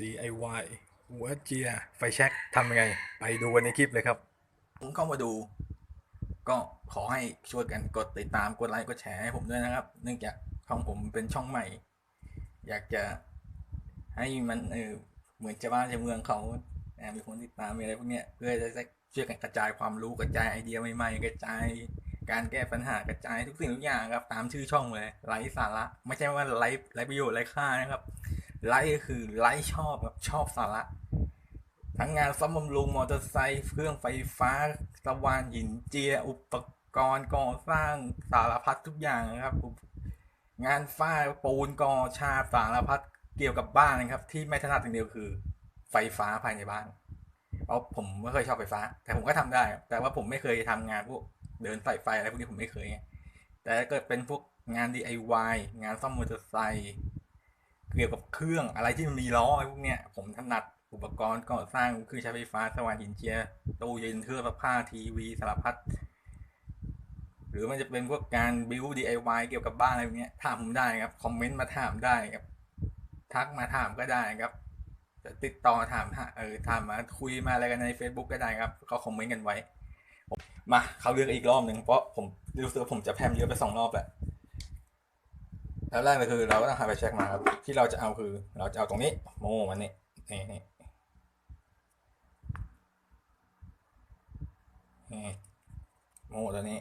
DIY หัวเจียไฟแช็กทำยังไง ไปดูกันในคลิปเลยครับ ผมเข้ามาดู ก็ขอให้ช่วยกันกดติดตามกดไลค์กดแชร์ให้ผมด้วยนะครับ เนื่องจากช่องผมเป็นช่องใหม่ อยากจะให้มันเออเหมือนจะบ้านจะเมืองเขาแอบมีคนติดตามมีอะไรพวกเนี้ยเพื่อจะช่วยกันกระจายความรู้กระจายไอเดียใหม่ๆกระจายการแก้ปัญหากระจายทุกสิ่งทุกอย่างครับตามชื่อช่องเลยไร้สาระ ไม่ใช่ว่าไร้ไร้ประโยชน์ไร้ค่านะครับ ไร้ก็คือไร้ชอบแบบชอบสาระทั้งงานซ่อมบำรุงมอเตอร์ไซค์เครื่องไฟฟ้าสว่านหินเจีย อุปกรณ์ก่อสร้างสารพัดทุกอย่างนะครับ งานฝ้าปูนก่อชาสารพัดเกี่ยวกับบ้านนะครับ ที่ไม่ถนัดอย่างเดียวคือ ไฟฟ้าภายในบ้านเพราะผมไม่เคยชอบไฟฟ้า แต่ผมก็ทำได้ แต่ว่าผมไม่เคยทำงานพวกเดินสายไฟอะไรพวกนี้ผมไม่เคยแต่เกิดเป็นพวกงาน DIY งานซ่อมมอเตอร์ไซค์ เกี่ยวกับเครื่องอะไรที่มันมีล้ออะไรพวกเนี้ยผมถนัดอุปกรณ์ก่อสร้างเครื่องใช้ไฟฟ้าสว่านหินเจียตู้เย็นเครื่องซักผ้าทีวีสารพัดหรือมันจะเป็นพวกการ build DIY เกี่ยวกับบ้านอะไรพวกเนี้ยถามผมได้ครับคอมเมนต์มาถามได้ครับทักมาถามก็ได้ครับจะติดต่อถามเออถามมาคุยมาอะไรกันใน Facebook ก็ได้ครับก็คอมเมนต์กันไว้มาเขาเรื่องอีกรอบหนึ่งเพราะผมรู้สึกผมจะแพมเยอะไปสองรอบแหละ แล้วแรกเลยคือเราก็ต้องหาไปเช็คมาครับ ที่เราจะเอาคือ เราจะเอาตรงนี้โมมันนี่นี่นี่นี่โมตัวนี้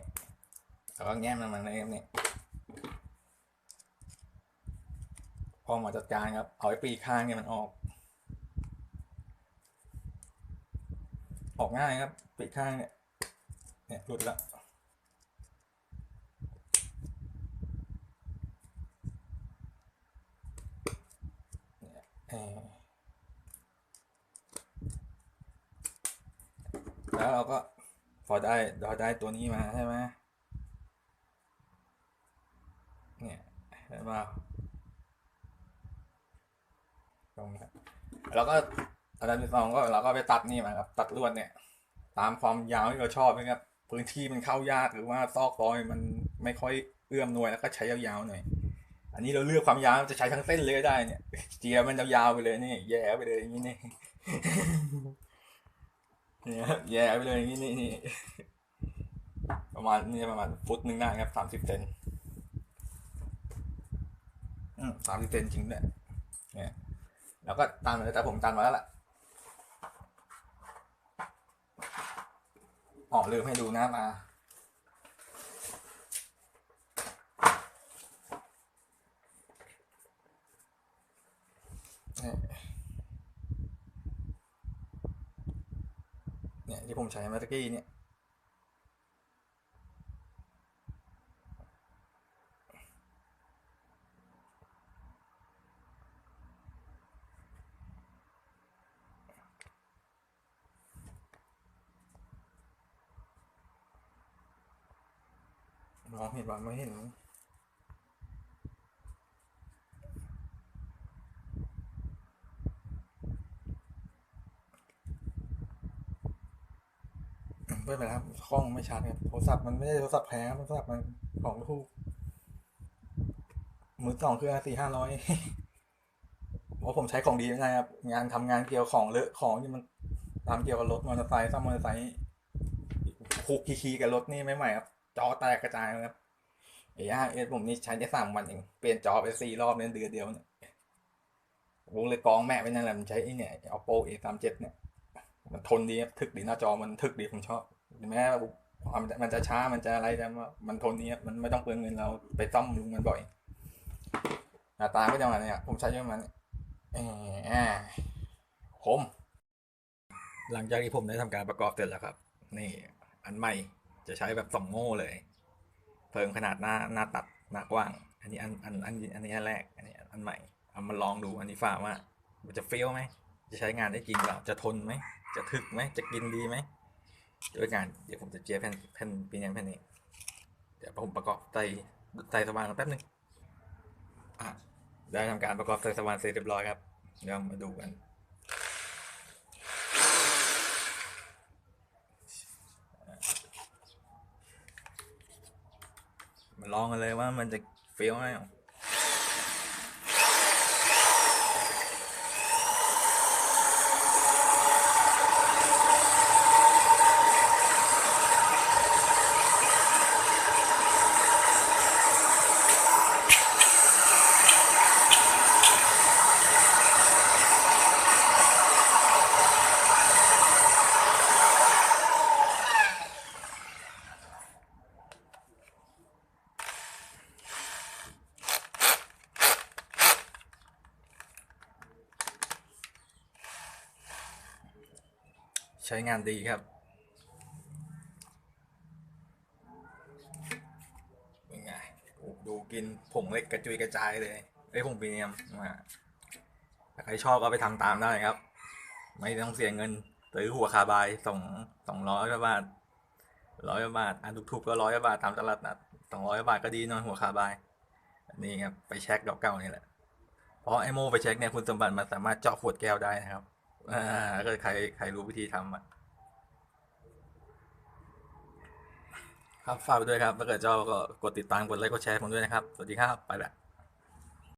แล้วก็แง้มมันมาเลยครับนี่พอมาจัดการครับ เอาไอ้ปีข้างเนี่ยมันออก ออกง่ายครับปีข้างเนี่ยเนี่ยหลุดแล้วเนี่ยเออ แล้วเราก็พอได้เราได้ตัวนี้มาใช่ไหมเนี่ยเห็นเปล่าตรงนี้ครับแล้วก็อันดับที่สองก็เราก็ไปตัดนี่มาครับตัดลวดเนี่ย ตามความยาวที่เราชอบนะครับพื้นที่มันเข้ายากหรือว่าซอกซอยมันไม่ค่อยเอื้อมหน่วยแล้วก็ใช้ยาวๆหน่อย อันนี้เราเลือกความยาวจะใช้ทั้งเส้นเลยก็ได้เนี่ย เจียมันยาวๆไปเลยนี่แย่ไปเลยอย่างนี้นี่เนี่ยแย่ไปเลยอย่างนี้นี่นี่ประมาณนี่ประมาณฟุตหนึ่งได้าครับสามสิบเซนสามสิบเซนจริงเนี่ยเนี่ยแล้วก็ตามเลยแต่ผมตามมาแล้วล่ะอ๋อลืมให้ดูหน้ามาเนี่ยเนี่ย ที่ผมใช้เมื่อกี้เนี่ย มองเห็นว่าไม่เห็น เพื่อนนครับกล้องไม่ชัดครับโทรศัพท์มันไม่ได้โทรศัพท์แพงครับโทรศัพท์มันของลูกมือสองคือสี่ห้าร้อยเพราะผมใช้ของดีไม่ได้ครับ งานทำงานเกี่ยวของเลอะของที่มันตามเกี่ยวกับรถมอเตอร์ไซค์ซ่อมมอเตอร์ไซค์คุกคีกับรถนี่ไม่ใหม่ครับ จอแตกกระจายเลยครับเอเอสผมนี่ใช้ได้สามวันเองเปลี่ยนจอไปสี่รอบในเดือนเดียวเนี่ยผมเลยกองแม่ไปนั่นแหละมันใช้ไอ้เนี่ย oppo a สามเจ็ดเนี่ย มันทนดีครับถึกดีหน้าจอมันถึกดีผมชอบ แม้ว่ามันจะมันจะช้ามันจะอะไรแต่ว่ามันทนดีครับมันไม่ต้องเปลืองเงินเราไปซ่อมลุงมันบ่อยหน้าตาก็จะมาเนี่ยผมใช้ประมาณนี้เอ่อคมหลังจากที่ผมได้ทำการประกอบเสร็จแล้วครับ นี่อันใหม่จะใช้แบบสองโม่เลย เพิ่มขนาดหน้าหน้าตัดหน้ากว้าง อันนี้อันอันอันอันนี้อันแรก อันนี้อันใหม่เอามาลองดูอันนี้ฝากว่ามันจะเฟี้ยวไหมจะใช้งานได้จริงเปล่าจะทนไหมจะถึกไหมจะกินดีไหม ด้วยการเดี๋ยวผมจะเจียแผ่นแผ่นปีนี้แผ่นนี้ เดี๋ยวผมประกอบใส่ใส่สว่านแป๊บนึงอะได้ทำการประกอบใส่สว่านเสร็จเรียบร้อยครับเดี๋ยวมาดูกันมาลองกันเลยว่ามันจะเฟี้ยวไหม ใช้งานดีครับเป็นไงดูกินผงเล็กกระจุยกระจายเลยไอ้ผงพรีเมียมถ้าใครชอบก็ไปทำตามได้ครับ ไม่ต้องเสียเงินซื้อหัวคาบายสองสองร้อยบาทร้อยบาทอันถูกๆก็ร้อยบาทตามตลาดนัดสองร้อยบาทก็ดีนอนหัวคาบายนนี้ครับไปเช็คเก่านี่แหละเพราะไอโมไปเช็คเนี่ยคุณสมบัติมันสามารถเจาะขวดแก้วได้นะครับ อ่าก็ใครใครรู้วิธีทำอะ ครับฝากไปด้วยครับถ้าเกิดเจ้าก็กดติดตามกดไลค์กดแชร์ผมด้วยนะครับ สวัสดีครับ ไปละ